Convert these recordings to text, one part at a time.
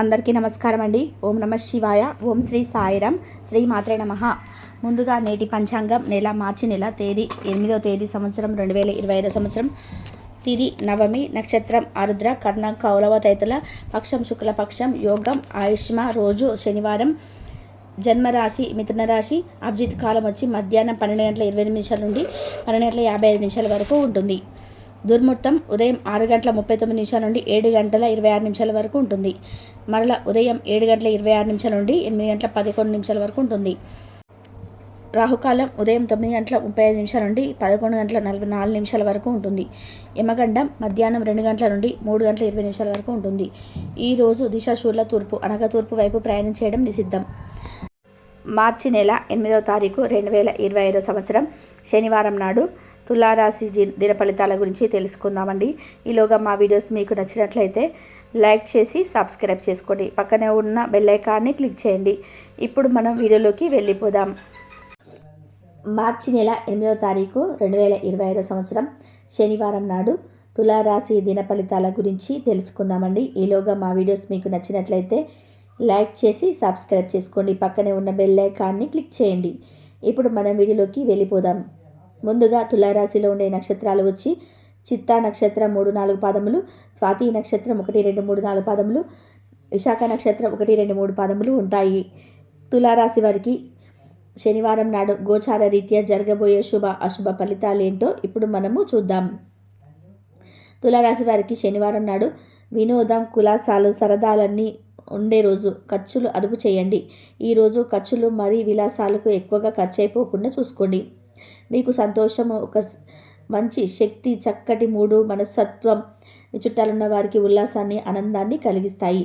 అందరికీ నమస్కారం అండి. ఓం నమ శివాయ ఓం శ్రీ సాయిరం శ్రీ మాత్రే నమ. ముందుగా నేటి పంచాంగం నెల మార్చి నెల తేదీ ఎనిమిదో తేదీ సంవత్సరం రెండు వేల ఇరవై ఐదో సంవత్సరం. తిది నవమి నక్షత్రం ఆరుద్ర కర్ణ కౌలవ తైతుల పక్షం శుక్లపక్షం యోగం ఆయుష్మ రోజు శనివారం జన్మరాశి మిథున రాశి అభిజిత్ కాలం వచ్చి మధ్యాహ్నం పన్నెండు గంటల ఇరవై ఎనిమిది నిమిషాల నుండి పన్నెండు గంటల యాభై ఐదు నిమిషాల వరకు ఉంటుంది. దుర్ముహూర్తం ఉదయం ఆరు గంటల ముప్పై తొమ్మిది నిమిషాల నుండి ఏడు గంటల ఇరవై ఆరు నిమిషాల వరకు ఉంటుంది. మరల ఉదయం ఏడు గంటల ఇరవై ఆరు నిమిషాల నుండి ఎనిమిది గంటల పదకొండు నిమిషాల వరకు ఉంటుంది. రాహుకాలం ఉదయం తొమ్మిది గంటల ముప్పై ఐదు నిమిషాల నుండి పదకొండు గంటల నలభై నాలుగు నిమిషాల వరకు ఉంటుంది. యమగండం మధ్యాహ్నం రెండు గంటల నుండి మూడు గంటల ఇరవై నిమిషాల వరకు ఉంటుంది. ఈరోజు దిశాశూర్ల తూర్పు అనగా తూర్పు వైపు ప్రయాణం చేయడం నిషిద్ధం. మార్చి నెల ఎనిమిదవ తారీఖు రెండు వేల ఇరవై ఐదో సంవత్సరం శనివారం నాడు తులారాశి దిన ఫలితాల గురించి తెలుసుకుందామండి. ఈలోగా మా వీడియోస్ మీకు నచ్చినట్లయితే లైక్ చేసి సబ్స్క్రైబ్ చేసుకోండి. పక్కనే ఉన్న బెల్ ఐకాన్ని క్లిక్ చేయండి. ఇప్పుడు మనం వీడియోలోకి వెళ్ళిపోదాం. మార్చి నెల ఎనిమిదవ తారీఖు రెండు వేల ఇరవై ఐదో సంవత్సరం శనివారం నాడు తులారాశి దిన ఫలితాల గురించి తెలుసుకుందామండి. ఈలోగా మా వీడియోస్ మీకు నచ్చినట్లయితే లైక్ చేసి సబ్స్క్రైబ్ చేసుకోండి. పక్కనే ఉన్న బెల్ ఐకాన్ని క్లిక్ చేయండి. ఇప్పుడు మనం వీడియోలోకి వెళ్ళిపోదాం. ముందుగా తులారాశిలో ఉండే నక్షత్రాలు వచ్చి చిత్తా నక్షత్రం మూడు నాలుగు పాదములు స్వాతి నక్షత్రం ఒకటి రెండు మూడు నాలుగు పాదములు విశాఖ నక్షత్రం ఒకటి రెండు మూడు పాదములు ఉంటాయి. తులారాశి వారికి శనివారం నాడు గోచార రీత్యా జరగబోయే శుభ అశుభ ఫలితాలు ఏంటో ఇప్పుడు మనము చూద్దాం. తులారాశి వారికి శనివారం నాడు వినోదం కులాసాలు సరదాలన్నీ ఉండే రోజు ఖర్చులు అదుపు చేయండి. ఈరోజు ఖర్చులు మరీ విలాసాలకు ఎక్కువగా ఖర్చు అయిపోకుండా చూసుకోండి. మీకు సంతోషము ఒక మంచి శక్తి చక్కటి మూడు మనస్తత్వం మీ చుట్టాలున్న వారికి ఉల్లాసాన్ని ఆనందాన్ని కలిగిస్తాయి.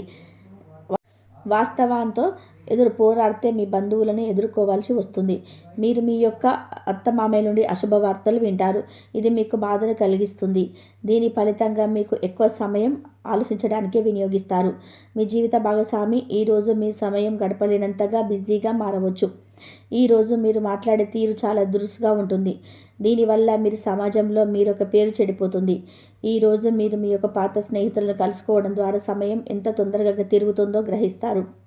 వాస్తవంతో ఎదురు పోరాడితే మీ బంధువులను ఎదుర్కోవాల్సి వస్తుంది. మీరు మీ యొక్క అత్తమామయ్య నుండి అశుభ వార్తలు వింటారు. ఇది మీకు బాధను కలిగిస్తుంది. దీని ఫలితంగా మీకు ఎక్కువ సమయం ఆలోచించడానికే వినియోగిస్తారు. మీ జీవిత భాగస్వామి ఈరోజు మీ సమయం గడపలేనంతగా బిజీగా మారవచ్చు. ఈరోజు మీరు మాట్లాడే తీరు చాలా దురుసుగా ఉంటుంది. దీనివల్ల మీరు సమాజంలో మీరు ఒక పేరు చెడిపోతుంది. ఈరోజు మీరు మీ యొక్క పాత స్నేహితులను కలుసుకోవడం ద్వారా సమయం ఎంత తొందరగా తిరుగుతుందో గ్రహిస్తారు.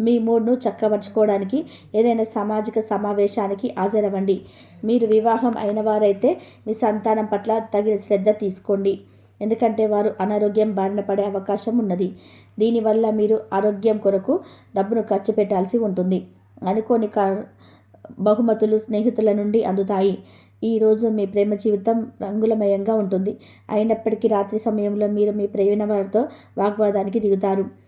మీ మూడ్ను చక్కబరుచుకోవడానికి ఏదైనా సామాజిక సమావేశానికి హాజరవ్వండి. మీరు వివాహం అయిన వారైతే మీ సంతానం పట్ల తగిన శ్రద్ధ తీసుకోండి. ఎందుకంటే వారు అనారోగ్యం బారిన పడే అవకాశం ఉన్నది. దీనివల్ల మీరు ఆరోగ్యం కొరకు డబ్బును ఖర్చు పెట్టాల్సి ఉంటుంది. అనుకోని బహుమతులు స్నేహితుల నుండి అందుతాయి. ఈరోజు మీ ప్రేమ జీవితం రంగులమయంగా ఉంటుంది. అయినప్పటికీ రాత్రి సమయంలో మీరు మీ ప్రేమ వారితో వాగ్వాదానికి దిగుతారు.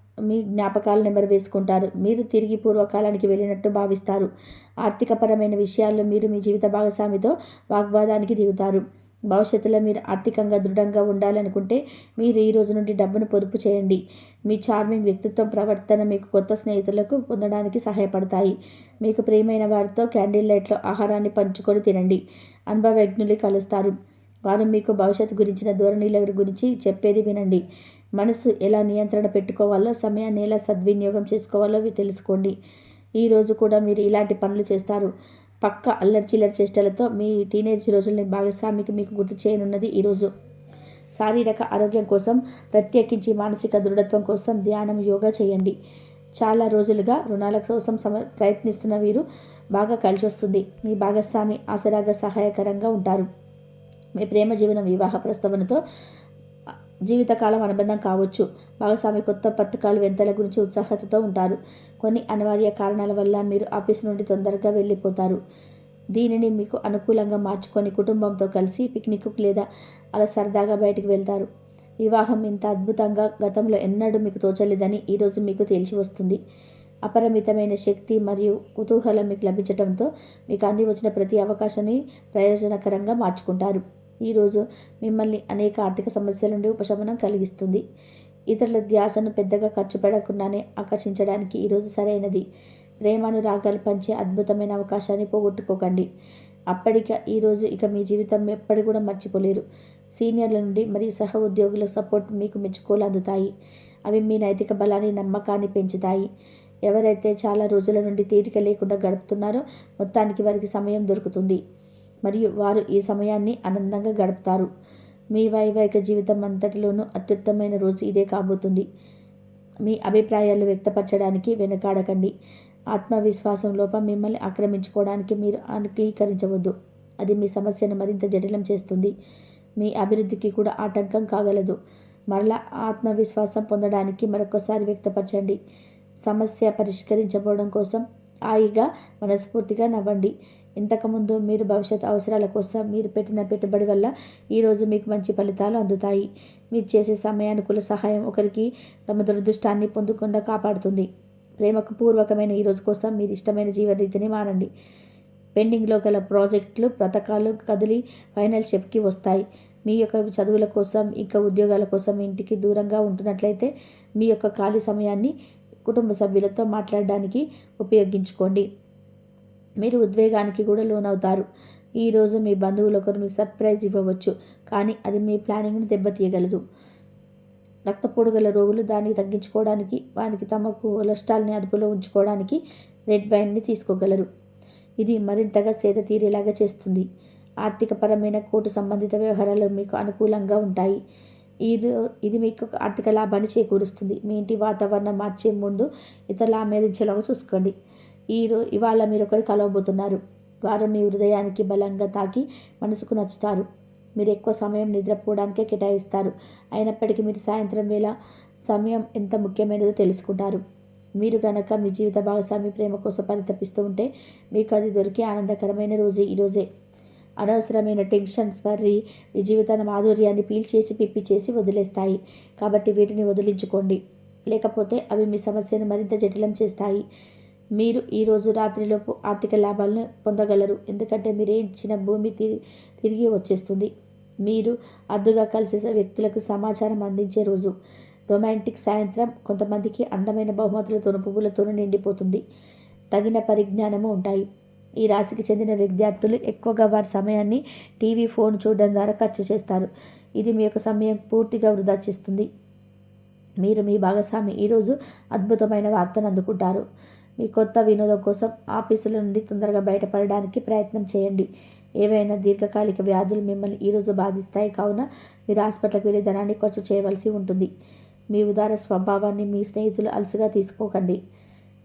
మీ జ్ఞాపకాలు నెంబర్ వేసుకుంటారు. మీరు తిరిగి పూర్వకాలానికి వెళ్ళినట్టు భావిస్తారు. ఆర్థికపరమైన విషయాల్లో మీరు మీ జీవిత భాగస్వామితో వాగ్వాదానికి దిగుతారు. భవిష్యత్తులో మీరు ఆర్థికంగా దృఢంగా ఉండాలనుకుంటే మీరు ఈ రోజు నుండి డబ్బును పొదుపు చేయండి. మీ చార్మింగ్ వ్యక్తిత్వం ప్రవర్తన మీకు కొత్త స్నేహితులకు పొందడానికి సహాయపడతాయి. మీకు ప్రియమైన వారితో క్యాండిల్ లైట్లో ఆహారాన్ని పంచుకొని తినండి. అనుభవజ్ఞులు కలుస్తారు. వారు మీకు భవిష్యత్తు గురించిన ధోరణిల గురించి చెప్పేది వినండి. మనసు ఎలా నియంత్రణ పెట్టుకోవాలో సమయాన్ని ఎలా సద్వినియోగం చేసుకోవాలో అవి తెలుసుకోండి. ఈ రోజు కూడా మీరు ఇలాంటి పనులు చేస్తారు. పక్క అల్లరి చిల్లరి చేష్టలతో మీ టీనేజ్ రోజుల్ని భాగస్వామికి మీకు గుర్తు చేయనున్నది ఈరోజు శారీరక ఆరోగ్యం కోసం ప్రత్యేకించి మానసిక దృఢత్వం కోసం ధ్యానం యోగా చేయండి. చాలా రోజులుగా రుణాల కోసం సమ ప్రయత్నిస్తున్న వీరు బాగా కలిసి వస్తుంది మీ భాగస్వామి ఆసరాగా సహాయకరంగా ఉంటారు. మీ ప్రేమ జీవనం వివాహ ప్రస్తావనతో జీవితకాలం అనుబంధం కావచ్చు. భాగస్వామి కొత్త పథకాలు వెంతల గురించి ఉత్సాహతతో ఉంటారు. కొన్ని అనివార్య కారణాల వల్ల మీరు ఆఫీస్ నుండి తొందరగా వెళ్ళిపోతారు. దీనిని మీకు అనుకూలంగా మార్చుకొని కుటుంబంతో కలిసి పిక్నిక్ లేదా అలా సరదాగా బయటికి వెళ్తారు. వివాహం ఇంత అద్భుతంగా గతంలో ఎన్నడూ మీకు తోచలేదని ఈరోజు మీకు తేల్చి వస్తుంది. అపరిమితమైన శక్తి మరియు కుతూహలం మీకు లభించడంతో మీకు అంది వచ్చిన ప్రతి అవకాశాన్ని ప్రయోజనకరంగా మార్చుకుంటారు. ఈరోజు మిమ్మల్ని అనేక ఆర్థిక సమస్యల నుండి ఉపశమనం కలిగిస్తుంది. ఇతరుల ధ్యాసను పెద్దగా ఖర్చు పెడకుండానే ఆకర్షించడానికి ఈరోజు సరైనది. ప్రేమానురాగాలు పంచే అద్భుతమైన అవకాశాన్ని పోగొట్టుకోకండి. అప్పటిక ఈరోజు ఇక మీ జీవితం ఎప్పటి కూడా మర్చిపోలేరు. సీనియర్ల నుండి మరియు సహ ఉద్యోగుల సపోర్ట్ మీకు మెచ్చుకోలు అందుతాయి. అవి మీ నైతిక బలాన్ని నమ్మకాన్ని పెంచుతాయి. ఎవరైతే చాలా రోజుల నుండి తీరిక లేకుండా గడుపుతున్నారో మొత్తానికి వారికి సమయం దొరుకుతుంది. మరియు వారు ఈ సమయాన్ని ఆనందంగా గడుపుతారు. మీ వైవాహిక జీవితం అంతటిలోనూ అత్యుత్తమైన రోజు ఇదే కాబోతుంది. మీ అభిప్రాయాలు వ్యక్తపరచడానికి వెనకాడకండి. ఆత్మవిశ్వాసం లోపం మిమ్మల్ని ఆక్రమించుకోవడానికి మీరు అంగీకరించవద్దు. అది మీ సమస్యను మరింత జటిలం చేస్తుంది. మీ అభివృద్ధికి కూడా ఆటంకం కాగలదు. మరలా ఆత్మవిశ్వాసం పొందడానికి మరొకసారి వ్యక్తపరచండి. సమస్య పరిష్కరించబడడం కోసం హాయిగా మనస్ఫూర్తిగా నవ్వండి. ఇంతకుముందు మీరు భవిష్యత్ అవసరాల కోసం మీరు పెట్టిన పెట్టుబడి వల్ల ఈరోజు మీకు మంచి ఫలితాలు అందుతాయి. మీరు చేసే సమయానుకూల సహాయం ఒకరికి తమ దురదృష్టాన్ని పొందకుండా కాపాడుతుంది. ప్రేమకు పూర్వకమైన ఈరోజు కోసం మీరు ఇష్టమైన జీవన రీతిని మారండి. పెండింగ్లో గల ప్రాజెక్టులు పథకాలు కదిలి ఫైనల్ షెప్కి వస్తాయి. మీ యొక్క చదువుల కోసం ఇంకా ఉద్యోగాల కోసం ఇంటికి దూరంగా ఉంటున్నట్లయితే మీ యొక్క ఖాళీ సమయాన్ని కుటుంబ సభ్యులతో మాట్లాడడానికి ఉపయోగించుకోండి. మీరు ఉద్వేగానికి కూడా లోనవుతారు. ఈరోజు మీ బంధువులు ఒకరు మీ సర్ప్రైజ్ ఇవ్వవచ్చు కానీ అది మీ ప్లానింగ్ని దెబ్బతీయగలదు. రక్తపోడుగల రోగులు దాన్ని తగ్గించుకోవడానికి వారికి తమకు కొలెస్ట్రాల్ని అదుపులో ఉంచుకోవడానికి రెడ్ వైన్ని తీసుకోగలరు. ఇది మరింతగా సేద తీరేలాగా చేస్తుంది. ఆర్థికపరమైన కోర్టు సంబంధిత వ్యవహారాలు మీకు అనుకూలంగా ఉంటాయి. ఇది ఇది మీకు ఆర్థిక లాభాన్ని చేకూరుస్తుంది. మీ ఇంటి వాతావరణం మార్చే ముందు ఇతరుల ఆమేదించేలాగా చూసుకోండి. ఈరో ఇవాళ మీరు ఒకరు కలవబోతున్నారు. వారు మీ హృదయానికి బలంగా తాకి మనసుకు నచ్చుతారు. మీరు ఎక్కువ సమయం నిద్రపోవడానికే కేటాయిస్తారు. అయినప్పటికీ మీరు సాయంత్రం వేళ సమయం ఎంత ముఖ్యమైనదో తెలుసుకుంటారు. మీరు గనక మీ జీవిత భాగస్వామి ప్రేమ కోసం పరితపిస్తూ ఉంటే మీకు అది దొరికే ఆనందకరమైన రోజు ఈరోజే అనవసరమైన టెన్షన్స్ వర్రి మీ జీవితాన్ని మాధుర్యాన్ని పీల్చేసి పిప్పి చేసి వదిలేస్తాయి. కాబట్టి వీటిని వదిలించుకోండి. లేకపోతే అవి మీ సమస్యను మరింత జటిలం చేస్తాయి. మీరు ఈరోజు రాత్రిలోపు ఆర్థిక లాభాలను పొందగలరు. ఎందుకంటే మీరు ఇచ్చిన భూమి తిరిగి వచ్చేస్తుంది. మీరు అద్దుగా కలిసే వ్యక్తులకు సమాచారం అందించే రోజు. రొమాంటిక్ సాయంత్రం కొంతమందికి అందమైన బహుమతులతోనూ పువ్వులతోనూ నిండిపోతుంది. తగిన పరిజ్ఞానము ఉంటాయి. ఈ రాశికి చెందిన విద్యార్థులు ఎక్కువగా వారి సమయాన్ని టీవీ ఫోన్ చూడడం ద్వారా ఖర్చు చేస్తారు. ఇది మీ యొక్క సమయం పూర్తిగా వృధా చేస్తుంది. మీరు మీ భాగస్వామి. ఈరోజు అద్భుతమైన వార్తను అందుకుంటారు. మీ కొత్త వినోదం కోసం ఆఫీసుల నుండి తొందరగా బయటపడడానికి ప్రయత్నం చేయండి. ఏవైనా దీర్ఘకాలిక వ్యాధులు మిమ్మల్ని ఈరోజు బాధిస్తాయి కావున మీరు హాస్పిటల్కి వెళ్ళి ధనాన్ని ఖర్చు చేయవలసి ఉంటుంది. మీ ఉదార స్వభావాన్ని మీ స్నేహితులు అలసిగా తీసుకోకండి.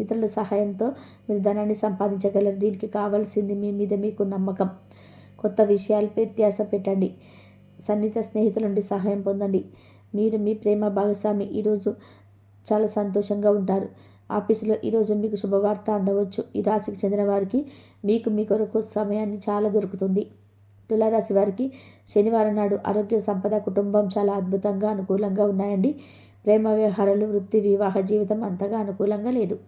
ఇతరుల సహాయంతో మీరు ధనాన్ని సంపాదించగలరు. దీనికి కావాల్సింది మీ మీద మీకు నమ్మకం. కొత్త విషయాలపై ధ్యాస పెట్టండి. సన్నిహిత స్నేహితుల నుండి సహాయం పొందండి. మీరు మీ ప్రేమ భాగస్వామి. ఈరోజు చాలా సంతోషంగా ఉంటారు. ఆఫీసులో ఈరోజు మీకు శుభవార్త అందవచ్చు. ఈ రాశికి చెందిన వారికి మీకు మీ కొరకు సమయాన్ని చాలా దొరుకుతుంది. తులారాశి వారికి శనివారం నాడు ఆరోగ్య సంపద కుటుంబం చాలా అద్భుతంగా అనుకూలంగా ఉన్నాయండి. ప్రేమ వ్యవహారాలు వృత్తి వివాహ జీవితం అంతగా అనుకూలంగా లేదు.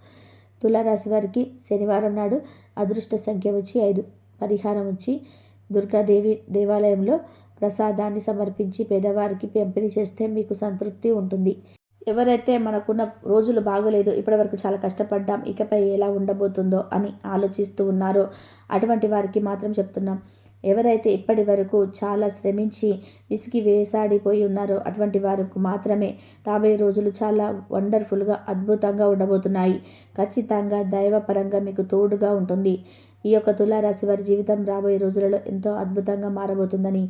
తులారాశి వారికి శనివారం నాడు అదృష్ట సంఖ్య వచ్చి ఐదు. పరిహారం వచ్చి దుర్గాదేవి దేవాలయంలో ప్రసాదాన్ని సమర్పించి పేదవారికి పంపిణీ చేస్తే మీకు సంతృప్తి ఉంటుంది. ఎవరైతే మనకున్న రోజులు బాగోలేదు ఇప్పటివరకు చాలా కష్టపడ్డాం ఇకపై ఎలా ఉండబోతుందో అని ఆలోచిస్తూ ఉన్నారో అటువంటి వారికి మాత్రం చెప్తున్నాం. ఎవరైతే ఇప్పటి వరకు చాలా శ్రమించి విసిగి వేసాడిపోయి ఉన్నారో అటువంటి వారికి మాత్రమే రాబోయే రోజులు చాలా వండర్ఫుల్గా అద్భుతంగా ఉండబోతున్నాయి. ఖచ్చితంగా దైవపరంగా మీకు తోడుగా ఉంటుంది. ఈ యొక్క తులారాశి వారి జీవితం రాబోయే రోజులలో ఎంతో అద్భుతంగా మారబోతుందని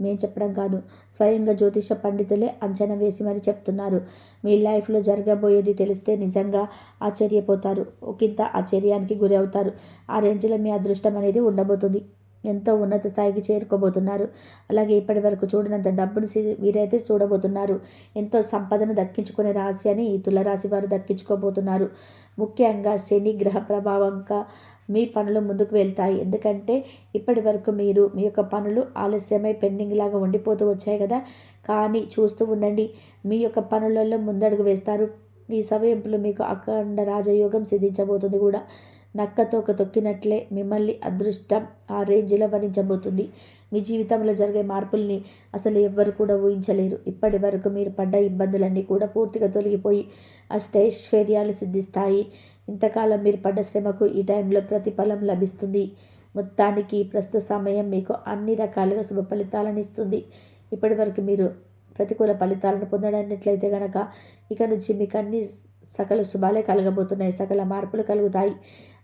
మేము చెప్పడం కాదు. స్వయంగా జ్యోతిష పండితులే అంచనా వేసి మరి చెప్తున్నారు. మీ లైఫ్లో జరగబోయేది తెలిస్తే నిజంగా ఆశ్చర్యపోతారు. ఒకంత ఆశ్చర్యానికి గురి అవుతారు ఆ రేంజ్లో మీ అదృష్టం అనేది ఉండబోతుంది. ఎంతో ఉన్నత స్థాయికి చేరుకోబోతున్నారు. అలాగే ఇప్పటి వరకు చూడనంత డబ్బును వీరైతే చూడబోతున్నారు. ఎంతో సంపదను దక్కించుకునే రాశి అని ఈ తులరాశి వారు దక్కించుకోబోతున్నారు. ముఖ్యంగా శని గ్రహ ప్రభావంగా మీ పనులు ముందుకు వెళ్తాయి. ఎందుకంటే ఇప్పటి వరకు మీరు మీ యొక్క పనులు ఆలస్యమై పెండింగ్ లాగా ఉండిపోతూ వచ్చాయి కదా. కానీ చూస్తూ ఉండండి. మీ యొక్క పనులలో ముందడుగు వేస్తారు. ఈ సమయంలో మీకు అఖండ రాజయోగం సిద్ధించబోతుంది కూడా. నక్కతోక తొక్కినట్లే మిమ్మల్ని అదృష్టం ఆ రేంజ్లో వరించబోతుంది మీ జీవితంలో జరిగే మార్పుల్ని అసలు ఎవ్వరు కూడా ఊహించలేరు. ఇప్పటి వరకు మీరు పడ్డ ఇబ్బందులన్నీ కూడా పూర్తిగా తొలగిపోయి అష్టైశ్వర్యాలు సిద్ధిస్తాయి. ఇంతకాలం మీరు పడ్డ శ్రమకు ఈ టైంలో ప్రతిఫలం లభిస్తుంది. మొత్తానికి ప్రస్తుత సమయం మీకు అన్ని రకాలుగా శుభ ఫలితాలను ఇస్తుంది. ఇప్పటి వరకు మీరు ప్రతికూల ఫలితాలను పొందడానిట్లయితే గనక ఇక నుంచి మీకు అన్ని సకల శుభాలే కలగబోతున్నాయి. సకల మార్పులు కలుగుతాయి.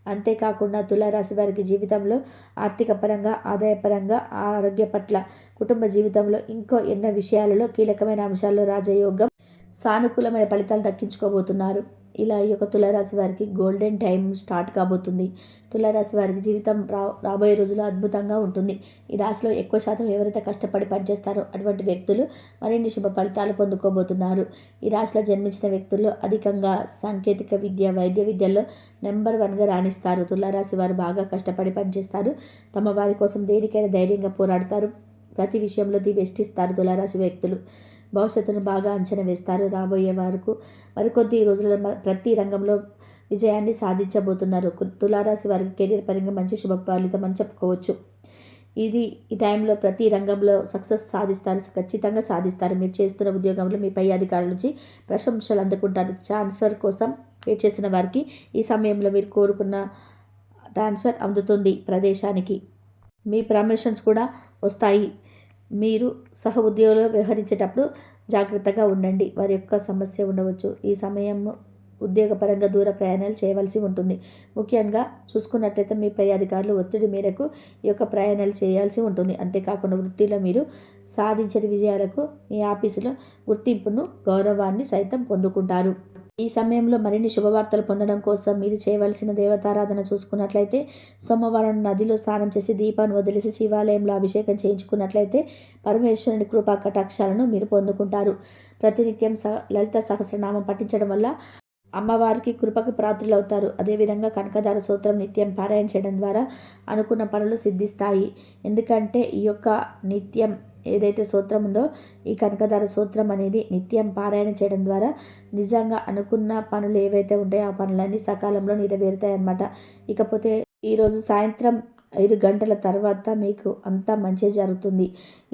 అంతేకాకుండా తులారాశి వారికి జీవితంలో ఆర్థిక పరంగా ఆదాయపరంగా ఆరోగ్య పట్ల కుటుంబ జీవితంలో ఇంకో ఎన్నో విషయాలలో కీలకమైన అంశాల్లో రాజయోగం సానుకూలమైన ఫలితాలు దక్కించుకోబోతున్నారు. ఇలా ఈ యొక్క తులారాశి వారికి గోల్డెన్ టైం స్టార్ట్ కాబోతుంది. తులారాశి వారికి జీవితం రా రాబోయే రోజుల్లో అద్భుతంగా ఉంటుంది. ఈ రాశిలో ఎక్కువ శాతం ఎవరైతే కష్టపడి పనిచేస్తారో అటువంటి వ్యక్తులు మరిన్ని శుభ ఫలితాలు పొందుకోబోతున్నారు. ఈ రాశిలో జన్మించిన వ్యక్తుల్లో అధికంగా సాంకేతిక విద్య వైద్య విద్యల్లో నెంబర్ వన్గా రాణిస్తారు. తులారాశి వారు బాగా కష్టపడి పనిచేస్తారు. తమ వారి కోసం దేనికైనా ధైర్యంగా పోరాడతారు. ప్రతి విషయంలో ది బెస్ట్ ఇస్తారు తులారాశి వ్యక్తులు. భవిష్యత్తును బాగా అంచనా వేస్తారు. రాబోయే వరకు మరికొద్ది రోజుల్లో ప్రతి రంగంలో విజయాన్ని సాధించబోతున్నారు. తులారాశి వారికి కెరీర్ పరంగా మంచి శుభ ఫలితం అని చెప్పుకోవచ్చు. ఇది ఈ టైంలో ప్రతి రంగంలో సక్సెస్ సాధిస్తారు. ఖచ్చితంగా సాధిస్తారు. మీరు చేస్తున్న ఉద్యోగంలో మీ పై అధికారుల నుంచి ప్రశంసలు అందుకుంటారు. ట్రాన్స్ఫర్ కోసం వెయిట్ చేసిన వారికి ఈ సమయంలో మీరు కోరుకున్న ట్రాన్స్ఫర్ అందుతుంది ప్రదేశానికి. మీ ప్రమోషన్స్ కూడా వస్తాయి. మీరు సహ ఉద్యోగులు వ్యవహరించేటప్పుడు జాగ్రత్తగా ఉండండి. వారి యొక్క సమస్య ఉండవచ్చు. ఈ సమయం ఉద్యోగపరంగా దూర ప్రయాణాలు చేయవలసి ఉంటుంది. ముఖ్యంగా చూసుకున్నట్లయితే మీ పై అధికారులు ఒత్తిడి మేరకు ఈ యొక్క ప్రయాణాలు చేయాల్సి ఉంటుంది. అంతేకాకుండా వృత్తిలో మీరు సాధించిన విజయాలకు మీ ఆఫీసులో గుర్తింపును గౌరవాన్ని సైతం పొందుకుంటారు. ఈ సమయంలో మరిన్ని శుభవార్తలు పొందడం కోసం మీరు చేయవలసిన దేవతారాధన చూసుకున్నట్లయితే సోమవారం నదిలో స్నానం చేసి దీపాన్ని వదిలేసి శివాలయంలో అభిషేకం చేయించుకున్నట్లయితే పరమేశ్వరుని కృపా కటాక్షాలను మీరు పొందుకుంటారు. ప్రతినిత్యం స లలిత సహస్రనామం పఠించడం వల్ల అమ్మవారికి కృపకు ప్రాతులవుతారు అదేవిధంగా కనకదార సూత్రం నిత్యం పారాయణ చేయడం ద్వారా అనుకున్న పనులు సిద్ధిస్తాయి. ఎందుకంటే ఈ యొక్క నిత్యం ఏదైతే సూత్రం ఉందో ఈ కనకధార సూత్రం అనేది నిత్యం పారాయణ చేయడం ద్వారా నిజంగా అనుకున్న పనులు ఏవైతే ఉంటాయో ఆ పనులన్నీ సకాలంలో నెరవేరుతాయి అన్నమాట ఇకపోతే ఈరోజు సాయంత్రం ఐదు గంటల తర్వాత మీకు అంతా మంచి జరుగుతుంది.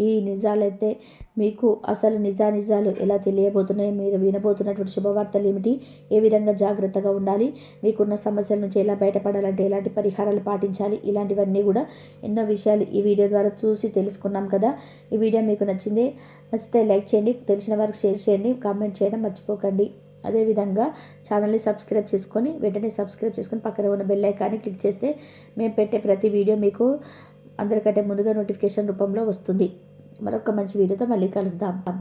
ఈ నిజాలైతే మీకు అసలు నిజా నిజాలు ఎలా తెలియబోతున్నాయి మీరు వినబోతున్నటువంటి శుభవార్తలు ఏమిటి? ఏ విధంగా జాగ్రత్తగా ఉండాలి? మీకున్న సమస్యల నుంచి ఎలా బయటపడాలంటే ఎలాంటి పరిహారాలు పాటించాలి? ఇలాంటివన్నీ కూడా ఎన్నో విషయాలు ఈ వీడియో ద్వారా చూసి తెలుసుకున్నాం కదా. ఈ వీడియో మీకు నచ్చింది నచ్చితే లైక్ చేయండి తెలిసిన వారికి షేర్ చేయండి కామెంట్ చేయడం మర్చిపోకండి. అదేవిధంగా ఛానల్ని సబ్స్క్రైబ్ చేసుకొని వెంటనే సబ్స్క్రైబ్ చేసుకొని పక్కన ఉన్న బెల్ ఐకాన్ని క్లిక్ చేస్తే మేము పెట్టే ప్రతి వీడియో మీకు అందరికంటే ముందుగా నోటిఫికేషన్ రూపంలో వస్తుంది. మరొక మంచి వీడియోతో మళ్ళీ కలుద్దాం.